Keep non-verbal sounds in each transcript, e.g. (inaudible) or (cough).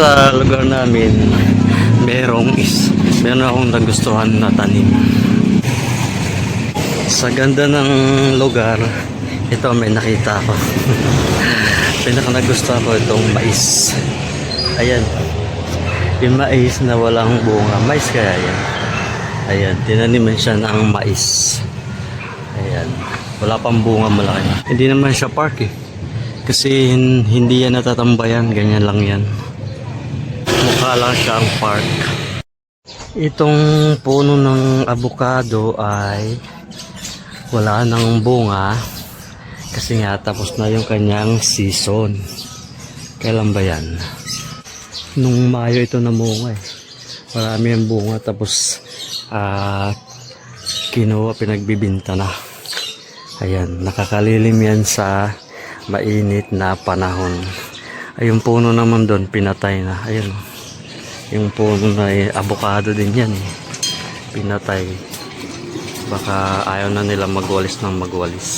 Sa lugar namin, merong is, meron akong nagustuhan na tanim. Sa ganda ng lugar, ito may nakita ko. (laughs) Pinaka nagustuhan ko itong mais. Ayan. Yung mais na walang bunga. Mais kaya yan. Ayan. Tinaniman siya ng mais. Ayan. Wala pang bunga malaki. Hindi naman siya park eh. Kasi hin- hindi yan natatambayan. Ganyan lang yan. Mukha lang siya ang park. Itong puno ng avocado ay wala nang bunga kasi nga tapos na yung kanyang season. Kailan ba yan? Nung Mayo ito namunga eh. Marami ang bunga tapos ah kinuha pinagbibinta na. Ayan, nakakalilim yan sa mainit na panahon. Ay, yung puno naman doon, pinatay na. Ayun. Yung puno na eh, avocado din yan eh. Pinatay. Baka ayaw na nila magwalis ng magwalis.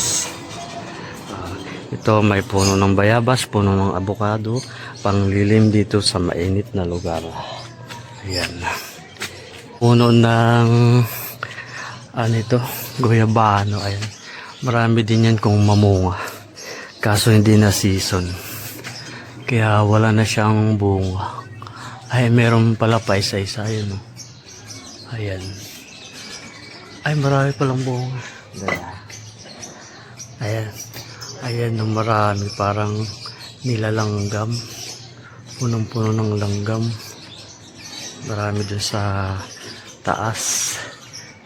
Ah, ito may puno ng bayabas, puno ng avocado, panglilim dito sa mainit na lugar. Ayan. Puno ng ano ito, guyabano. Ayan. Marami din yan kung mamunga. Kaso hindi na season. Kaya wala na siyang bunga. Ay, meron pala pa isa-isa. Ayan. oh. Ayan. Ay, marami palang bunga. Ayan. Ayan, no, marami. Parang nilalanggam. Punong-puno ng langgam. Marami dun sa taas.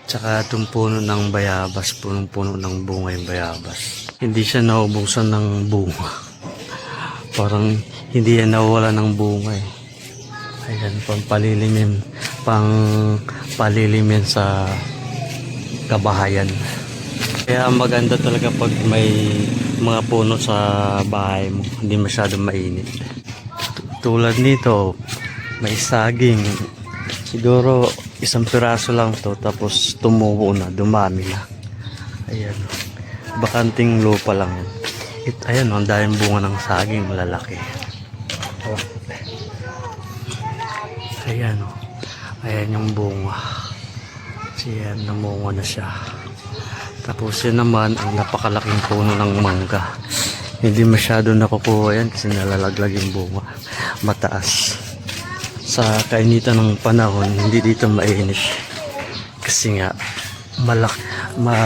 Tsaka itong puno ng bayabas. Punong-puno ng bunga yung bayabas. Hindi siya naubusan ng bunga. Parang hindi yan nawala ng bunga eh. Ayan, pang palilim yan. Pang palilim yan sa kabahayan. Kaya maganda talaga pag may mga puno sa bahay mo. Hindi masyadong mainit. Tu- Tulad nito, may saging. Siguro isang piraso lang to tapos tumubo na, dumami na. Ayan. Bakanting lupa lang yan. It, ayan, ang daming bunga ng saging, malalaki. Oh. Ayan, oh. Ayan yung bunga. Ayan, namunga na siya. Tapos yan naman ang napakalaking puno ng mangga. Hindi masyado nakukuha yan kasi nalalaglag yung bunga. Mataas. Sa kainitan ng panahon, hindi dito mainit. Kasi nga, malak, ma,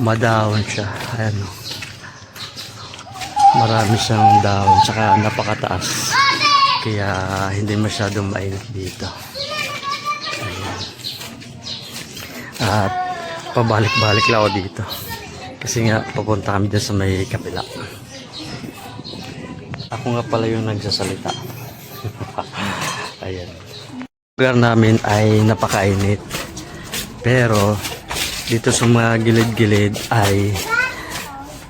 madahon siya. Ayan o. Marami siyang dahon, tsaka napakataas. Kaya hindi masyadong mainit dito. Ayan. At pabalik-balik lang ako dito. Kasi nga, papunta kami dyan sa may kapila. Ako nga pala yung nagsasalita. (laughs) Ayan. Lugar namin ay napakainit. Pero, dito sa mga gilid-gilid ay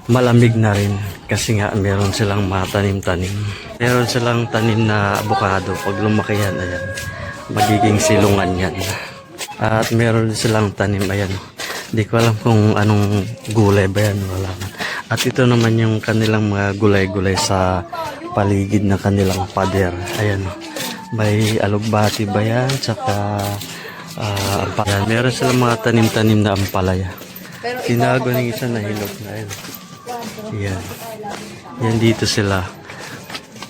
malamig na rin. Kasi nga, meron silang mga tanim-tanim. Meron silang tanim na avocado. Pag lumaki yan, ayan, magiging silungan yan. At meron silang tanim, ayan. Hindi ko alam kung anong gulay ba yan. Wala. At ito naman yung kanilang mga gulay-gulay sa paligid ng kanilang pader. Ayan. May alugbati ba yan? Tsaka ah, ampalaya. Meron silang mga tanim-tanim na ampalaya. Tinago ng isa na hinog na. Ayan. Yan. Yan dito sila.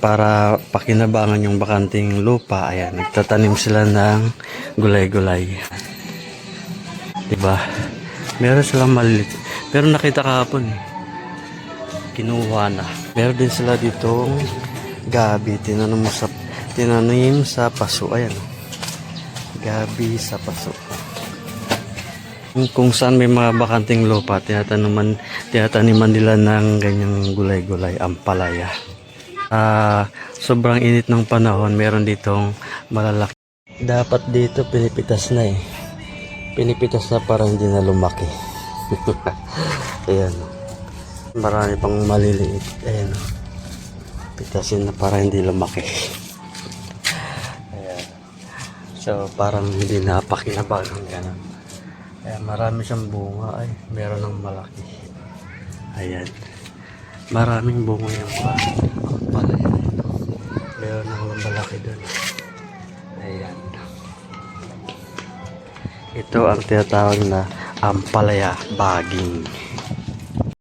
Para pakinabangan yung bakanting lupa. Ayan. Nagtatanim sila ng gulay-gulay. Diba? Meron silang maliit. Pero nakita kahapon eh. Kinuha na. Meron din sila ditong gabi. Tinanim sa, tinanim sa paso. Ayan. Gabi sa paso. Kung saan may mga bakanting lupa, tinataniman, tinataniman nila ng ganyang gulay-gulay, ampalaya. Ah, sobrang init ng panahon, meron ditong malalaki. Dapat dito pinipitas na eh. Pinipitas na para hindi na lumaki. (laughs) Ayan. Marami pang maliliit. Ayan. Pitasin na para hindi lumaki. Ayan. So, parang hindi napakinabagang ganun. Kaya marami siyang bunga ay meron ng malaki. Ayan. Maraming bunga yung pa. Palaya. Meron ng malaki doon. Ayan. Ito ang tinatawag na ampalaya baging.